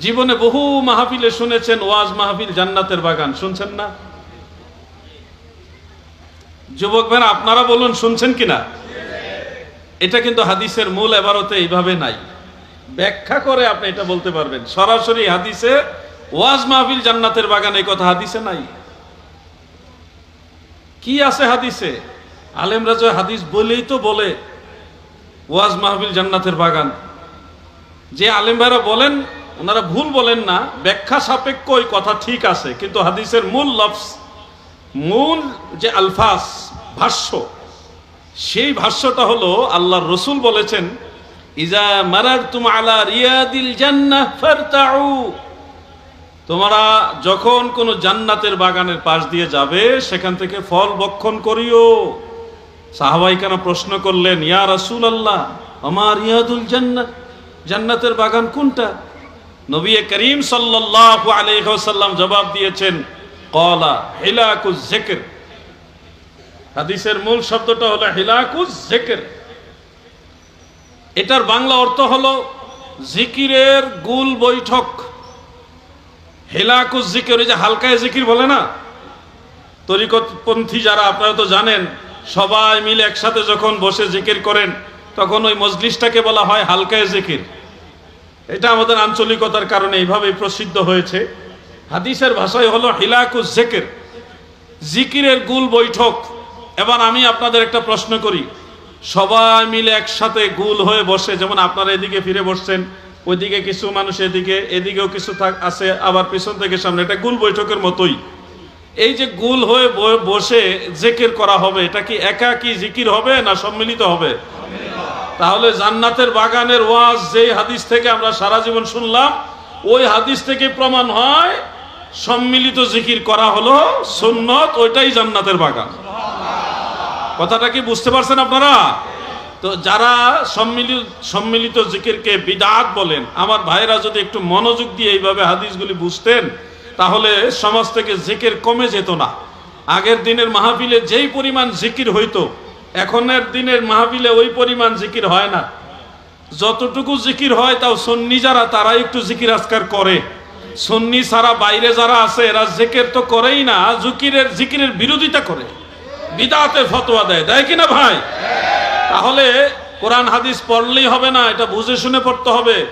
জীবনে বহু মাহফিলে শুনেছেন, ওয়াজ মাহফিল, জান্নাতের বাগান। শুনছেন না? যুবক ভাইরা, আপনারা বলুন, শুনছেন কিনা? এটা কিন্তু হাদিসের মূল এবারতে এইভাবে নাই। ব্যাখ্যা করে আপনি এটা বলতে পারবেন। সরাসরি হাদিসে ওয়াজ মাহফিল, জান্নাতের বাগান, এই কথা হাদিসে নাই। কি আছে হাদিসে? আলেমরা যে হাদিস বলেই তো বলে, ওয়াজ মাহফিল, জান্নাতের বাগান। যে আলেম ভাইরা বলেন ওনারা ভুল বলেন না, ব্যাখ্যা সাপেক্ষ ওই কথা ঠিক আছে, কিন্তু হাদিসের মূল লফস মূল যে আলফাস ভাষ্য, সেই ভাষ্যটা হলো আল্লাহর রসুল বলেছেন, ইজা মারার তুম আলা রিয়াদিল জান্নাহ ফারতাউ তোমরা যখন কোনো জান্নাতের বাগানের পাশ দিয়ে যাবে, সেখান থেকে ফল বক্ষণ করিও। সাহাবাই কেন প্রশ্ন করলেন, ইয়া রাসূল আল্লাহ আমার ইয়াদুল জান্নাত জান্নাতের বাগান কোনটা? নবী করিম সাল্লাল্লাহু আলাইহি ওয়াসাল্লাম জবাব দিয়েছেন, কলা হিলাকুজ জিকির হাদিসের মূল শব্দটা হলো হিলাকুজ জিকির এটার বাংলা অর্থ হলো জিকিরের গুল বৈঠক। হেলাকুজ জিকির যে হালকায় জিকির বলে না? তরিকতপন্থী যারা, আপনারা তো জানেন, সবাই মিলে একসাথে যখন বসে জিকির করেন, তখন ওই মজলিসটাকে বলা হয় হালকায় জিকির এটা আমাদের আঞ্চলিকতার কারণে এইভাবে প্রসিদ্ধ হয়েছে। হাদিসের ভাষায় হলো হিলাকুজ জিকির। জিকিরের গুল বৈঠক। এবার আমি আপনাদের একটা প্রশ্ন করি। সবাই মিলে একসাথে গুল হয়ে বসে, যেমন আপনারা এদিকে ফিরে বসছেন, ওইদিকে কিছু মানুষ এদিকে, এদিকেও কিছু থাক- আছে, আবার পিছন থেকে সামনে। এটা গুল বৈঠকের মতোই। এই যে গুল হয়ে বসে জেকের করা হবে, এটা কি একা কি জিকির হবে না সম্মিলিত হবে? তাহলে জান্নাতের বাগানের ওয়াজ যেই হাদিস থেকে আমরা সারা জীবন শুনলাম, ওই হাদিস থেকে প্রমাণ হয়, সম্মিলিত জিকির করা হলো সুন্নত, ওইটাই জান্নাতের বাগান। কথাটা কি বুঝতে পারছেন আপনারা? তো যারা সম্মিলিত সম্মিলিত জিকিরকে বিদাত বলেন, আমার ভাইরা যদি একটু মনোযোগ দিয়ে এইভাবে হাদিসগুলি বুঝতেন, তাহলে সমাজ থেকে জিকির কমে যেত না। আগের দিনের মাহফিলে যেই পরিমাণ জিকির হইতো এখনের দিনের মাহফিলে ওই পরিমাণ জিকির হয় না। যতটুকু জিকির হয় তাও সন্নি যারা তারা একটু জিকির আজকার করে। সন্নি ছাড়া বাইরে যারা আছে, এরা জিকির তো করেই না, জুকিরের, জিকিরের বিরোধিতা করে। বিদাতে ফতোয়া দেয়। দেয় কিনা ভাই? তাহলে কোরআন হাদিস পড়লেই হবে না, এটা বুঝে শুনে পড়তে হবে।